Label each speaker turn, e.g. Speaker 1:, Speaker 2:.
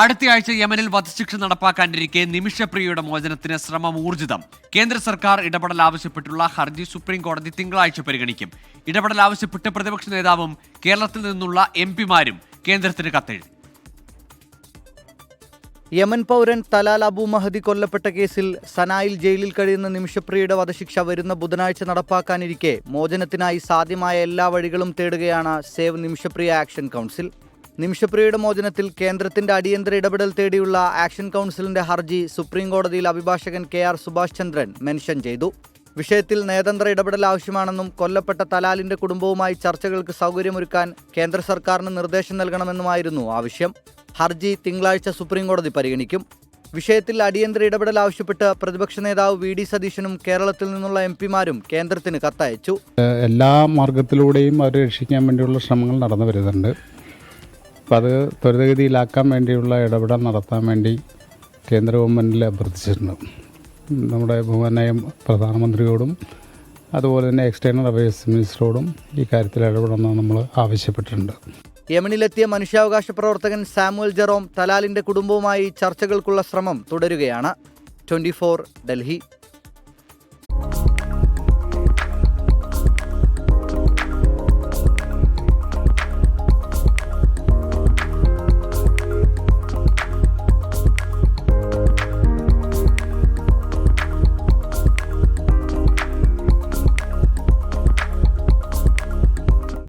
Speaker 1: അടുത്തയാഴ്ച യമനിൽ വധശിക്ഷ നടപ്പാക്കാനിരിക്കെ നിമിഷപ്രിയയുടെ മോചനത്തിന് ശ്രമം ഊർജിതം. കേന്ദ്ര സർക്കാർ ഇടപെടൽ ആവശ്യപ്പെട്ടുള്ള ഹർജി സുപ്രീം കോടതി തിങ്കളാഴ്ച പരിഗണിക്കും. ഇടപെടൽ ആവശ്യപ്പെട്ട് പ്രതിപക്ഷ നേതാവും കേരളത്തിൽ നിന്നുള്ള എം പിമാരും കേന്ദ്രത്തിന് കത്തെഴുതി.
Speaker 2: യമൻ പൗരൻ തലാൽ അബു മഹദി കൊല്ലപ്പെട്ട കേസിൽ സനായിൽ ജയിലിൽ കഴിയുന്ന നിമിഷപ്രിയയുടെ വധശിക്ഷ വരുന്ന ബുധനാഴ്ച നടപ്പാക്കാനിരിക്കെ മോചനത്തിനായി സാധ്യമായ എല്ലാ വഴികളും തേടുകയാണ് സേവ് നിമിഷപ്രിയ ആക്ഷൻ കൗൺസിൽ. നിമിഷപ്രിയയുടെ മോചനത്തിൽ കേന്ദ്രത്തിന്റെ അടിയന്തര ഇടപെടൽ തേടിയുള്ള ആക്ഷൻ കൗൺസിലിന്റെ ഹർജി സുപ്രീം കോടതിയിൽ അഭിഭാഷകൻ K R Subhash Chandran mention ചെയ്തു. വിഷയത്തിൽ നയതന്ത്ര ഇടപെടൽ ആവശ്യമാണെന്നും കൊല്ലപ്പെട്ട തലാലിന്റെ കുടുംബവുമായി ചർച്ചകൾക്ക് സൗകര്യമൊരുക്കാൻ കേന്ദ്ര സർക്കാരിന് നിർദ്ദേശം നൽകണമെന്നുമായിരുന്നു ആവശ്യം. ഹർജി തിങ്കളാഴ്ച സുപ്രീം കോടതി പരിഗണിക്കും. വിഷയത്തിൽ അടിയന്തര ഇടപെടൽ ആവശ്യപ്പെട്ട് പ്രതിപക്ഷ നേതാവ് വി ഡി സതീശനും കേരളത്തിൽ നിന്നുള്ള എം പിമാരും കേന്ദ്രത്തിന് കത്തയച്ചു.
Speaker 3: എല്ലാ മാർഗത്തിലൂടെയും അവരെ രക്ഷിക്കാൻ വേണ്ടിയുള്ള ശ്രമങ്ങൾ നടന്നു വരുന്നുണ്ട്. അപ്പം അത് ത്വരിതഗതിയിലാക്കാൻ വേണ്ടിയുള്ള ഇടപെടൽ നടത്താൻ വേണ്ടി കേന്ദ്ര ഗവൺമെന്റിൽ അഭ്യർത്ഥിച്ചിട്ടുണ്ട് നമ്മുടെ ബഹുമാനായ പ്രധാനമന്ത്രിയോടും അതുപോലെ തന്നെ എക്സ്റ്റേണൽ അഫയേഴ്സ് മിനിസ്റ്ററോടും ഈ കാര്യത്തിൽ ഇടപെടണമെന്ന് നമ്മൾ ആവശ്യപ്പെട്ടിട്ടുണ്ട്.
Speaker 2: യമനിലെത്തിയ മനുഷ്യാവകാശ പ്രവർത്തകൻ സാമുവൽ ജെറോം തലാലിന്റെ കുടുംബവുമായി ചർച്ചകൾക്കുള്ള ശ്രമം തുടരുകയാണ്. ട്വന്റി ഡൽഹി.